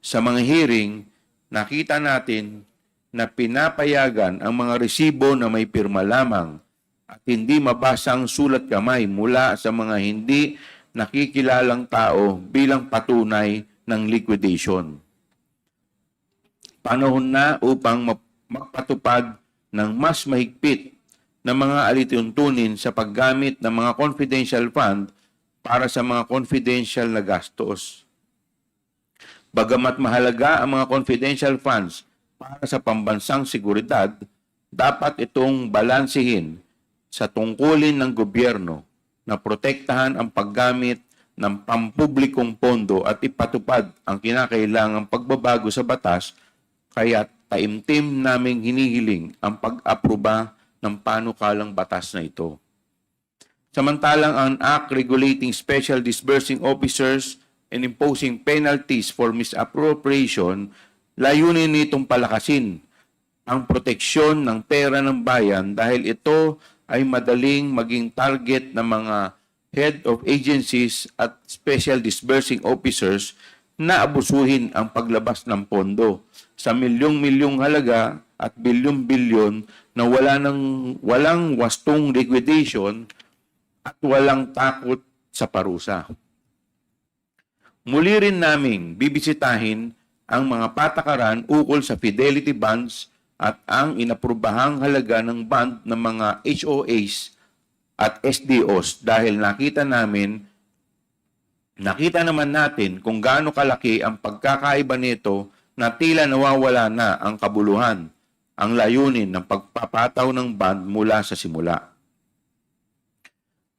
sa mga hearing, nakita natin na pinapayagan ang mga resibo na may pirma lamang at hindi mabasang sulat kamay mula sa mga hindi nakikilalang tao bilang patunay ng liquidation. Panahon na upang magpatupad ng mas mahigpit na mga alituntunin sa paggamit ng mga confidential fund para sa mga confidential na gastos. Bagamat mahalaga ang mga confidential funds para sa pambansang seguridad, dapat itong balansehin sa tungkulin ng gobyerno na protektahan ang paggamit ng pampublikong pondo at ipatupad ang kinakailangang pagbabago sa batas kaya taimtim naming hinihiling ang pag-aproba ng panukalang batas na ito. Samantalang ang Act regulating special disbursing officers and imposing penalties for misappropriation, layunin nitong palakasin ang proteksyon ng pera ng bayan dahil ito ay madaling maging target ng mga head of agencies at special disbursing officers na abusuhin ang paglabas ng pondo sa milyong-milyong halaga at bilyong-bilyon na wala ng walang wastong liquidation at walang takot sa parusa. Muli rin naming bibisitahin ang mga patakaran ukol sa fidelity bonds at ang inaprubahang halaga ng bond ng mga HOAs at SDOs dahil nakita namin nakita naman natin kung gaano kalaki ang pagkakaiba nito na tila nawawala na ang kabuluhan, ang layunin ng pagpapataw ng bond mula sa simula.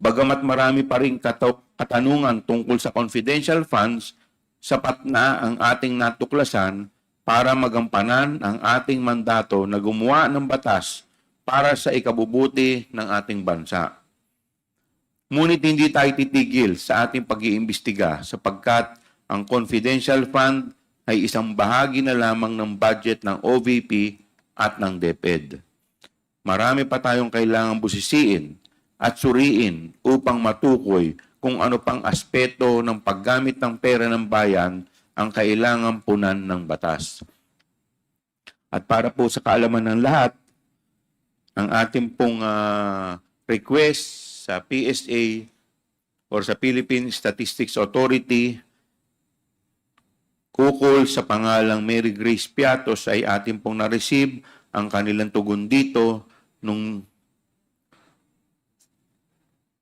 Bagamat marami pa rin katanungan tungkol sa confidential funds, sapat na ang ating natuklasan para magampanan ang ating mandato na gumawa ng batas para sa ikabubuti ng ating bansa. Ngunit hindi tayo titigil sa ating pag-iimbestiga sapagkat ang confidential fund ay isang bahagi na lamang ng budget ng OVP at ng DepEd. Marami pa tayong kailangang busisiin at suriin upang matukoy kung ano pang aspeto ng paggamit ng pera ng bayan ang kailangang punan ng batas. At para po sa kaalaman ng lahat, ang ating pong ah, request sa PSA or sa Philippine Statistics Authority kukol sa pangalang Mary Grace Piatos ay ating pong na-receive ang kanilang tugon dito nung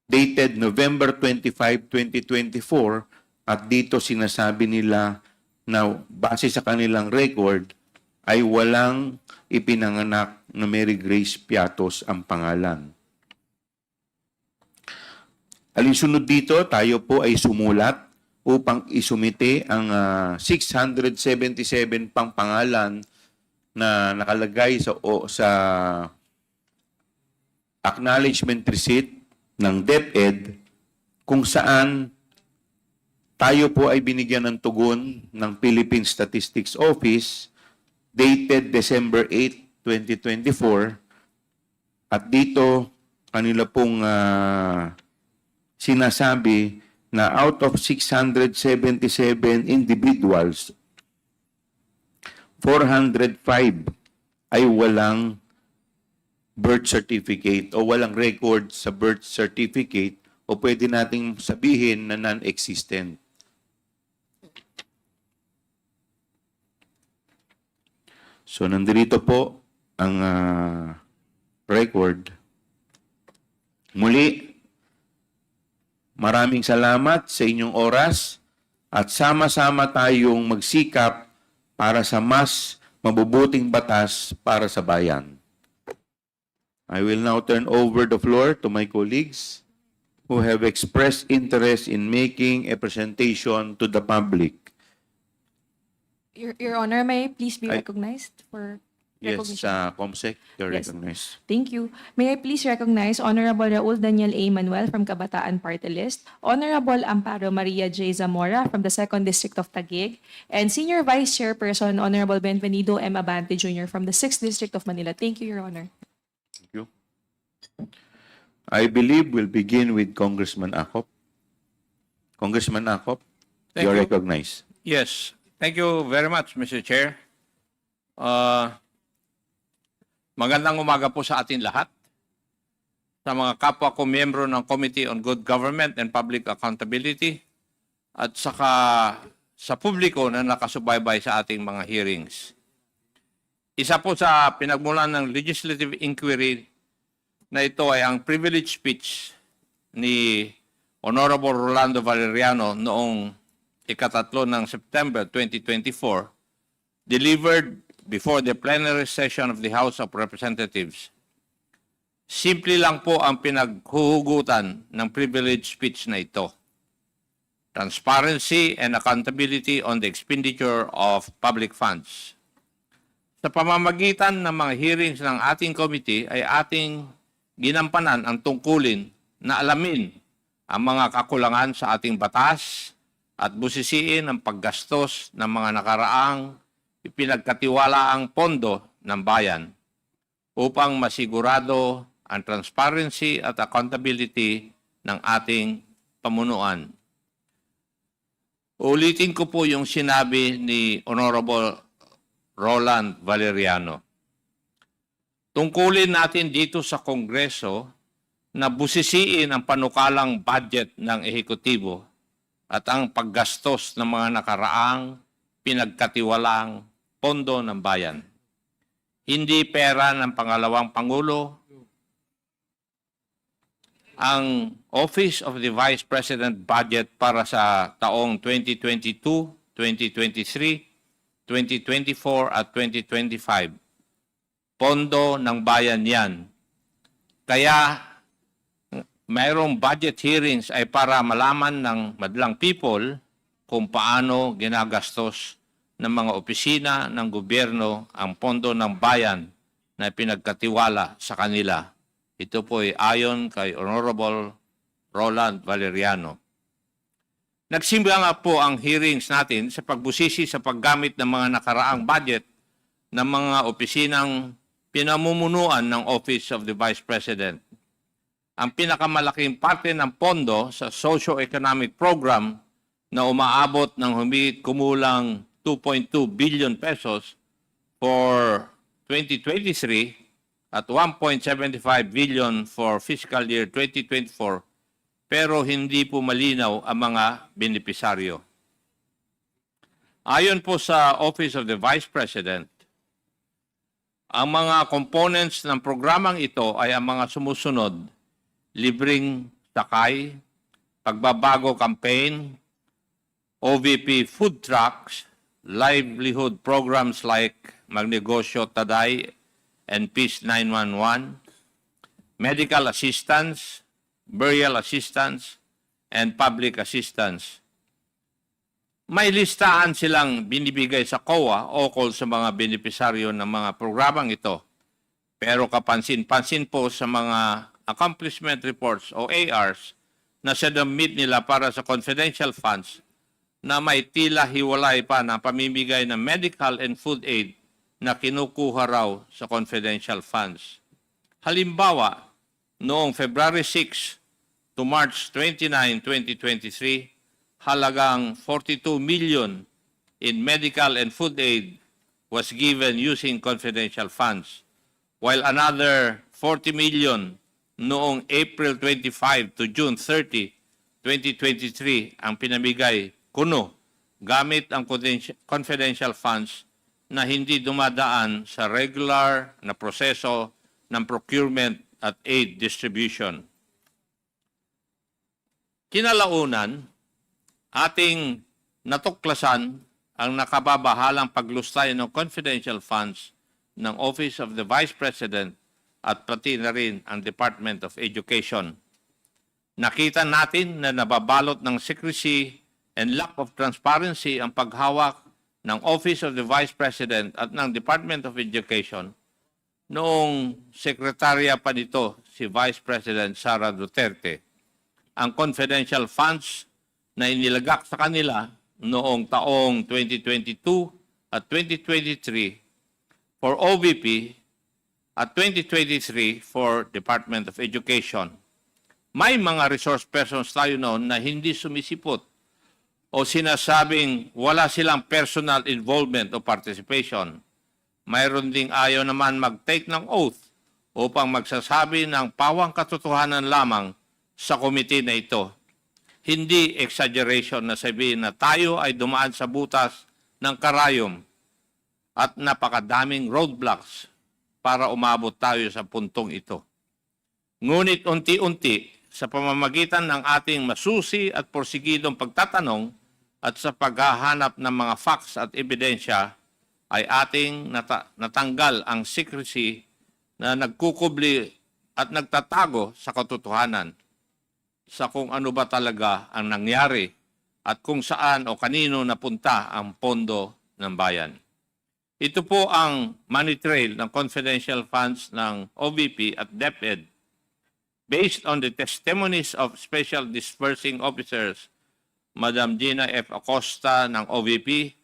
dated November 25, 2024 at dito sinasabi nila na base sa kanilang record ay walang ipinanganak na Mary Grace Piatos ang pangalan. Alinsunod dito, tayo po ay sumulat upang isumite ang ah, 677 pang pangalan na nakalagay sa o, sa acknowledgement receipt ng DepEd kung saan tayo po ay binigyan ng tugon ng Philippine Statistics Office dated December 8, 2024 at dito kanila pong ah, sinasabi na out of 677 individuals 405 ay walang birth certificate o walang record sa birth certificate o pwede nating sabihin na non-existent. So nandito po ang ah, record. Muli, maraming salamat sa inyong oras at sama-sama tayong magsikap para sa mas mabubuting batas para sa bayan. I will now turn over the floor to my colleagues who have expressed interest in making a presentation to the public. Your, Your Honor, may I please be I- recognized for Yes, recognition? uh, Comsec, you're Yes. recognized. Thank you. May I please recognize Honorable Raul Daniel A. Manuel from Kabataan Party List, Honorable Amparo Maria J. Zamora from the 2nd District of Taguig, and Senior Vice Chairperson Honorable Benvenido M. Abante Jr. from the 6th District of Manila. Thank you, Your Honor. I believe we'll begin with Congressman Akop. Congressman Akop, Thank you're you. recognized. Yes, Thank you very much, Mr. Chair. Uh, magandang umaga po sa atin lahat. Sa mga kapwa ko miyembro ng Committee on Good Government and Public Accountability at saka sa publiko na nakasubaybay sa ating mga hearings. Isa po sa pinagmulan ng legislative inquiry na ito ay ang privilege speech ni Honorable Rolando Valeriano noong ikatatlo ng September 2024 delivered before the plenary session of the House of Representatives. Simple lang po ang pinaghuhugutan ng privilege speech na ito. Transparency and accountability on the expenditure of public funds. Sa pamamagitan ng mga hearings ng ating committee ay ating ginampanan ang tungkulin na alamin ang mga kakulangan sa ating batas at busisiin ang paggastos ng mga nakaraang ipinagkatiwalaang pondo ng bayan upang masigurado ang transparency at accountability ng ating pamunuan. Ulitin ko po yung sinabi ni Honorable Roland Valeriano. Tungkulin natin dito sa Kongreso na busisiin ang panukalang budget ng ehekutibo at ang paggastos ng mga nakaraang pinagkatiwalang pondo ng bayan. Hindi pera ng pangalawang Pangulo, ang Office of the Vice President budget para sa taong 2022, 2023, 2024 at 2025. Pondo ng bayan yan. Kaya mayroong budget hearings ay para malaman ng madlang people kung paano ginagastos ng mga opisina ng gobyerno ang pondo ng bayan na pinagkatiwala sa kanila. Ito po ay ayon kay Honorable Roland Valeriano. Nagsimula nga po ang hearings natin sa pagbusisi sa paggamit ng mga nakaraang budget ng mga opisinang pinamumunuan ng Office of the Vice President. Ang pinakamalaking parte ng pondo sa socio-economic program na umaabot ng humigit kumulang 2.2 billion pesos for 2023 at 1.75 billion for fiscal year 2024 pero hindi po malinaw ang mga benepisaryo. Ayon po sa Office of the Vice President, ang mga components ng programang ito ay ang mga sumusunod, libreng sakay, pagbabago campaign, OVP food trucks, livelihood programs like Magnegosyo Taday and Peace 911, medical assistance, burial assistance, and public assistance. May listahan silang binibigay sa COA o call sa mga benepisaryo ng mga programang ito. Pero kapansin-pansin po sa mga accomplishment reports o ARs na sinubmit nila para sa confidential funds na may tila hiwalay pa na pamimigay ng medical and food aid na kinukuha raw sa confidential funds. Halimbawa, noong February 6 to March 29, 2023, halagang 42 million in medical and food aid was given using confidential funds, while another 40 million noong April 25 to June 30, 2023 ang pinamigay kuno gamit ang confidenti- confidential funds na hindi dumadaan sa regular na proseso ng procurement at aid distribution. Kinalaunan, ating natuklasan ang nakababahalang paglustay ng confidential funds ng Office of the Vice President at pati na rin ang Department of Education. Nakita natin na nababalot ng secrecy and lack of transparency ang paghawak ng Office of the Vice President at ng Department of Education noong sekretarya pa nito si Vice President Sara Duterte. Ang confidential funds na inilagak sa kanila noong taong 2022 at 2023 for OVP at 2023 for Department of Education. May mga resource persons tayo noon na hindi sumisipot o sinasabing wala silang personal involvement o participation. Mayroon ding ayaw naman mag-take ng oath upang magsasabi ng pawang katotohanan lamang sa komite na ito. Hindi exaggeration na sabihin na tayo ay dumaan sa butas ng karayom at napakadaming roadblocks para umabot tayo sa puntong ito. Ngunit unti-unti, sa pamamagitan ng ating masusi at porsigidong pagtatanong at sa paghahanap ng mga facts at ebidensya, ay ating nata- natanggal ang secrecy na nagkukubli at nagtatago sa katotohanan sa kung ano ba talaga ang nangyari at kung saan o kanino napunta ang pondo ng bayan. Ito po ang money trail ng confidential funds ng OVP at DepEd based on the testimonies of Special Dispersing Officers Madam Gina F. Acosta ng OVP,